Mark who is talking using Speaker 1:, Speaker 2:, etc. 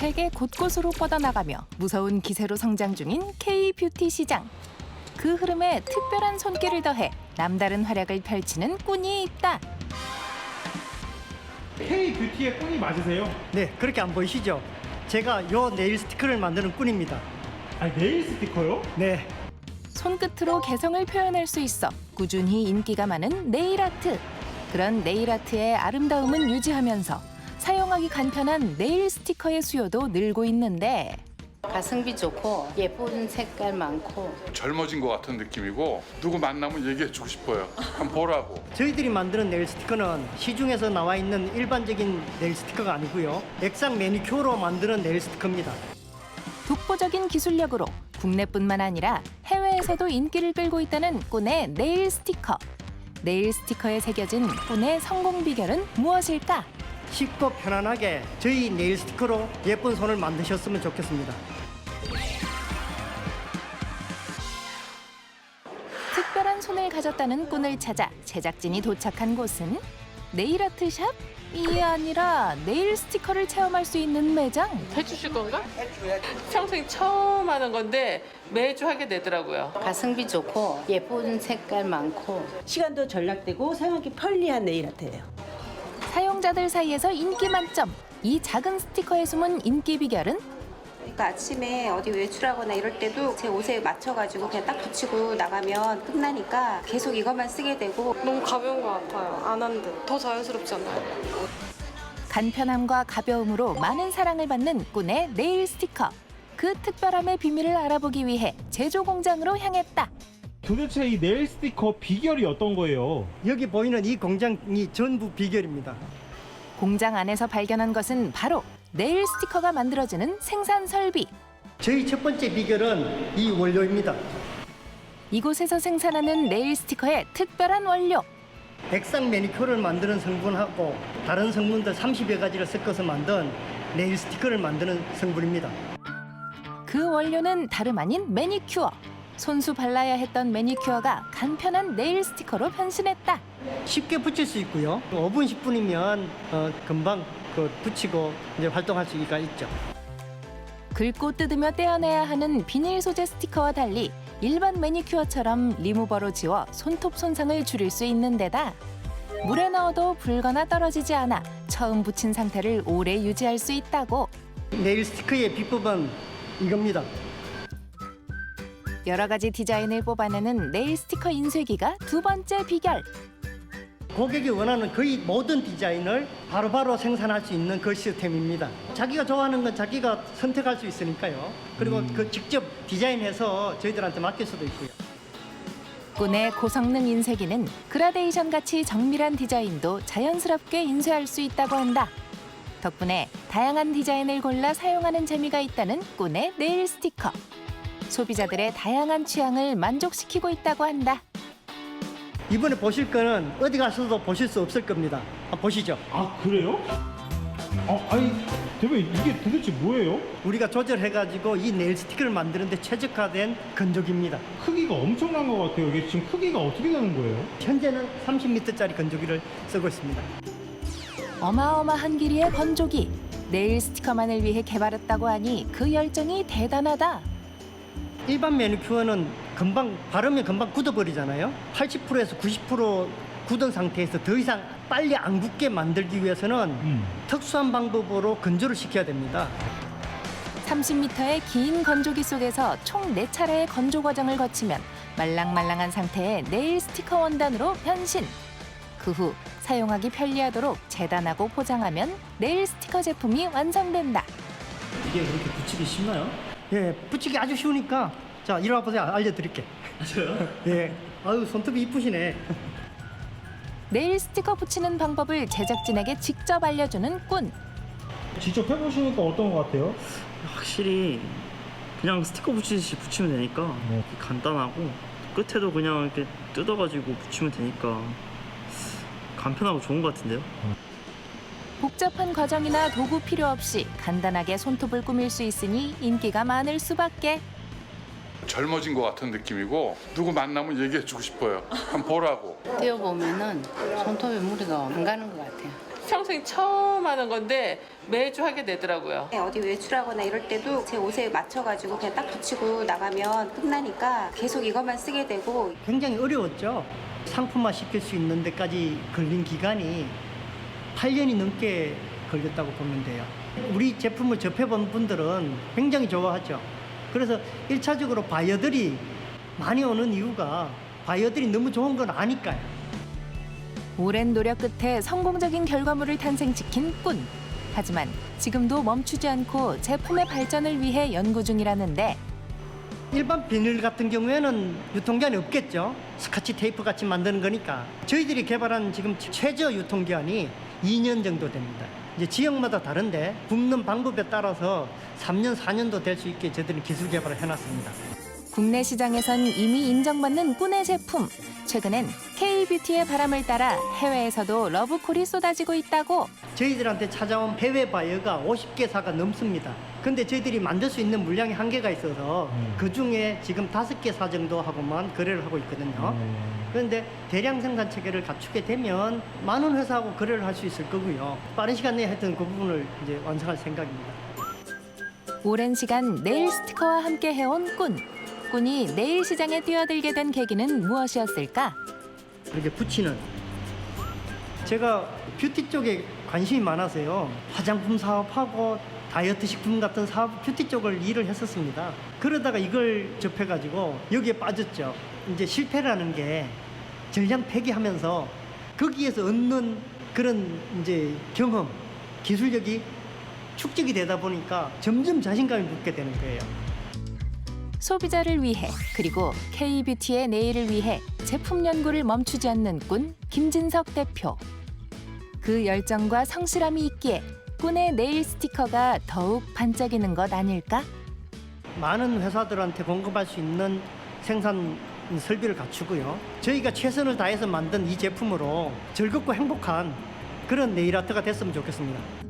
Speaker 1: 세계 곳곳으로 뻗어나가며 무서운 기세로 성장 중인 K-뷰티 시장. 그 흐름에 특별한 손길을 더해 남다른 활약을 펼치는 꾼이 있다.
Speaker 2: K 뷰티의 꾼이 맞으세요?
Speaker 3: 네, 그렇게 안 보이시죠? 제가 요 네일 스티커를 만드는 꾼입니다.
Speaker 2: 아 네일 스티커요?
Speaker 3: 네,
Speaker 1: 손끝으로 개성을 표현할 수 있어 꾸준히 인기가 많은 네일 아트. 그런 네일 아트의 아름다움은 유지하면서 사용하기 간편한 네일 스티커의 수요도 늘고 있는데
Speaker 4: 가성비 좋고 예쁜 색깔 많고
Speaker 5: 젊어진 것 같은 느낌이고 누구 만나면 얘기해주고 싶어요. 한번 보라고.
Speaker 3: 저희들이 만드는 네일 스티커는 시중에서 나와 있는 일반적인 네일 스티커가 아니고요. 액상 매니큐어로 만드는 네일 스티커입니다.
Speaker 1: 독보적인 기술력으로 국내뿐만 아니라 해외에서도 인기를 끌고 있다는 꾼의 네일 스티커. 네일 스티커에 새겨진 꾼의 성공 비결은 무엇일까?
Speaker 3: 쉽고 편안하게 저희 네일 스티커로 예쁜 손을 만드셨으면 좋겠습니다.
Speaker 1: 특별한 손을 가졌다는 꾼을 찾아 제작진이 도착한 곳은 네일 아트 샵? 이 아니라 네일 스티커를 체험할 수 있는 매장.
Speaker 6: 해주실 건가? 평생 처음 하는 건데 매주 하게 되더라고요.
Speaker 4: 가성비 좋고 예쁜 색깔 많고
Speaker 7: 시간도 절약되고 사용하기 편리한 네일 아트예요.
Speaker 1: 사용자들 사이에서 인기 만점. 이 작은 스티커에 숨은 인기 비결은
Speaker 8: 그러니까 아침에 어디 외출하거나 이럴 때도 제 옷에 맞춰가지고 그냥 딱 붙이고 나가면 끝나니까 계속 이것만 쓰게 되고
Speaker 9: 너무 가벼운 것 같아요. 안 한 듯. 더 자연스럽지 않나요?
Speaker 1: 간편함과 가벼움으로 많은 사랑을 받는 꾼의 네일 스티커. 그 특별함의 비밀을 알아보기 위해 제조 공장으로 향했다.
Speaker 2: 도대체 이 네일 스티커 비결이 어떤 거예요?
Speaker 3: 여기 보이는 이 공장이 전부 비결입니다.
Speaker 1: 공장 안에서 발견한 것은 바로 네일 스티커가 만들어지는 생산 설비.
Speaker 3: 저희 첫 번째 비결은 이 원료입니다.
Speaker 1: 이곳에서 생산하는 네일 스티커의 특별한 원료.
Speaker 3: 액상 매니큐어를 만드는 성분하고 다른 성분들 30여 가지를 섞어서 만든 네일 스티커를 만드는 성분입니다.
Speaker 1: 그 원료는 다름 아닌 매니큐어. 손수 발라야 했던 매니큐어가 간편한 네일 스티커로 변신했다.
Speaker 3: 쉽게 붙일 수 있고요. 5분 10분이면 어, 금방 그 붙이고 이제 활동할 수가 있죠.
Speaker 1: 긁고 뜯으며 떼어내야 하는 비닐 소재 스티커와 달리 일반 매니큐어처럼 리무버로 지워 손톱 손상을 줄일 수 있는 데다 물에 넣어도 불거나 떨어지지 않아 처음 붙인 상태를 오래 유지할 수 있다고
Speaker 3: 네일 스티커의 비법은 이겁니다.
Speaker 1: 여러 가지 디자인을 뽑아내는 네일 스티커 인쇄기가 두 번째 비결.
Speaker 3: 고객이 원하는 거의 모든 디자인을 바로바로 생산할 수 있는 그 시스템입니다. 자기가 좋아하는 건 자기가 선택할 수 있으니까요. 그리고 그 직접 디자인해서 저희들한테 맡길 수도 있고요.
Speaker 1: 꾼의 고성능 인쇄기는 그라데이션 같이 정밀한 디자인도 자연스럽게 인쇄할 수 있다고 한다. 덕분에 다양한 디자인을 골라 사용하는 재미가 있다는 꾼의 네일 스티커. 소비자들의 다양한 취향을 만족시키고 있다고 한다.
Speaker 3: 이번에 보실 거는 어디 가서도 보실 수 없을 겁니다. 한번 보시죠.
Speaker 2: 아 그래요? 아 아니 대표님 이게 도대체 뭐예요?
Speaker 3: 우리가 조절해가지고 이 네일 스티커를 만드는데 최적화된 건조기입니다.
Speaker 2: 크기가 엄청난 것 같아요. 이게 지금 크기가 어떻게 되는 거예요?
Speaker 3: 현재는 30m짜리 건조기를 쓰고 있습니다.
Speaker 1: 어마어마한 길이의 건조기. 네일 스티커만을 위해 개발했다고 하니 그 열정이 대단하다.
Speaker 3: 일반 매니큐어는 금방 바르면 금방 굳어버리잖아요. 80%에서 90% 굳은 상태에서 더 이상 빨리 안 굳게 만들기 위해서는
Speaker 2: 음.
Speaker 3: 특수한 방법으로 건조를 시켜야 됩니다.
Speaker 1: 30m의 긴 건조기 속에서 총 4차례의 건조 과정을 거치면 말랑말랑한 상태의 네일 스티커 원단으로 변신. 그 후 사용하기 편리하도록 재단하고 포장하면 네일 스티커 제품이 완성된다.
Speaker 10: 이게 그렇게 붙이기 쉽나요?
Speaker 3: 예, 붙이기 아주 쉬우니까 자와 보세요. 알려드릴게.
Speaker 10: 저요?
Speaker 3: 예, 아유 손톱이 이쁘시네.
Speaker 1: 네일 스티커 붙이는 방법을 제작진에게 직접 알려주는 꾼.
Speaker 2: 직접 해보시니까 어떤 것 같아요?
Speaker 10: 확실히 그냥 스티커 붙이듯이 붙이면 되니까
Speaker 2: 네.
Speaker 10: 간단하고 끝에도 그냥 이렇게 뜯어가지고 붙이면 되니까 간편하고 좋은 것 같은데요?
Speaker 1: 복잡한 과정이나 도구 필요 없이 간단하게 손톱을 꾸밀 수 있으니 인기가 많을 수밖에.
Speaker 5: 젊어진 것 같은 느낌이고 누구 만나면 얘기해주고 싶어요. 한번 보라고.
Speaker 4: 떼어보면은 손톱에 무리가 안 가는 것 같아요.
Speaker 6: 평생 처음 하는 건데 매주 하게 되더라고요.
Speaker 8: 네, 어디 외출하거나 이럴 때도 제 옷에 맞춰가지고 그냥 딱 붙이고 나가면 끝나니까 계속 이것만 쓰게 되고
Speaker 3: 굉장히 어려웠죠. 상품화 시킬 수 있는 데까지 걸린 기간이 8년이 넘게 걸렸다고 보면 돼요. 우리 제품을 접해본 분들은 굉장히 좋아하죠. 그래서 일차적으로 바이어들이 많이 오는 이유가 바이어들이 너무 좋은 건 아니까요.
Speaker 1: 오랜 노력 끝에 성공적인 결과물을 탄생시킨 꾼. 하지만 지금도 멈추지 않고 제품의 발전을 위해 연구 중이라는데
Speaker 3: 일반 비닐 같은 경우에는 유통기한이 없겠죠. 스카치 테이프 같이 만드는 거니까. 저희들이 개발한 지금 최저 유통기한이 2년 정도 됩니다. 이제 지역마다 다른데 굽는 방법에 따라서 3년, 4년도 될 수 있게 저희들이 기술 개발을 해놨습니다.
Speaker 1: 국내 시장에선 이미 인정받는 꾼의 제품. 최근엔 K-뷰티의 바람을 따라 해외에서도 러브콜이 쏟아지고 있다고.
Speaker 3: 저희들한테 찾아온 해외 바이어가 50개사가 넘습니다. 근데 저희들이 만들 수 있는 물량이 한계가 있어서 그 중에 지금 다섯 개사 정도 하고만 거래를 하고 있거든요. 그런데 대량 생산 체계를 갖추게 되면 많은 회사하고 거래를 할 수 있을 거고요. 빠른 시간 내에 하여튼 그 부분을 이제 완성할 생각입니다.
Speaker 1: 오랜 시간 네일 스티커와 함께 해온 꾼. 꾼이 네일 시장에 뛰어들게 된 계기는 무엇이었을까?
Speaker 3: 이렇게 붙이는 제가 뷰티 쪽에 관심이 많아서요 화장품 사업하고 다이어트 식품 같은 사업 뷰티 쪽을 일을 했었습니다 그러다가 이걸 접해가지고 여기에 빠졌죠 이제 실패라는 게 전량 폐기하면서 거기에서 얻는 그런 이제 경험 기술력이 축적이 되다 보니까 점점 자신감이 붙게 되는 거예요
Speaker 1: 소비자를 위해 그리고 K-뷰티의 내일을 위해 제품 연구를 멈추지 않는 꾼 김진석 대표. 그 열정과 성실함이 있기에 꾼의 네일 스티커가 더욱 반짝이는 것 아닐까?
Speaker 3: 많은 회사들한테 공급할 수 있는 생산 설비를 갖추고요. 저희가 최선을 다해서 만든 이 제품으로 즐겁고 행복한 그런 네일 아트가 됐으면 좋겠습니다.